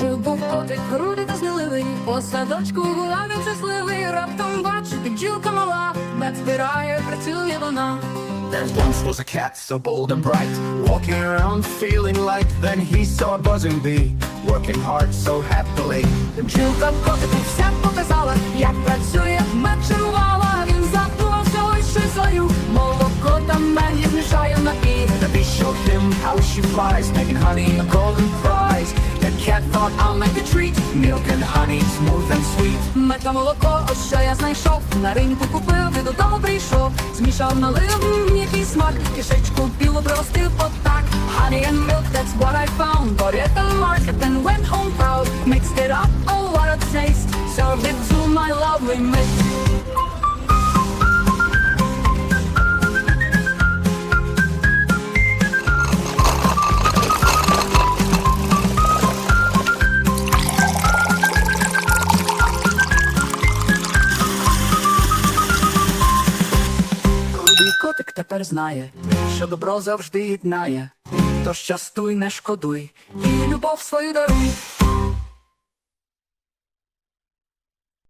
Жив був котик, та сміливий, по садочку була він щасливий, раптом бачить, бджілка мала, мед збирає, працює вона. There once was a cat so bold and bright, walking around feeling light. Then he saw a buzzing bee, working hard so happily. Бджілка котику все показала, як працює, мед чарувала, він задумався ось що зою, молоко та мед їм мішає напій. The bee showed him how she flies, making honey a golden prize. The cat thought, I'll make a treat, milk and honey, smooth and sweet. Мед та молоко, ось що я знайшов, на ринку купив і додому прийшов, змішав, налив, м, який смак, кишечку білу пригостив отак. Honey and milk, that's what I found, bought it at the market, then went home proud, mixed it up, oh what a taste, served it to my lovely mate. Тепер знає, що добро завжди єднає. то щастуй, не шкодуй, і любов свою даруй.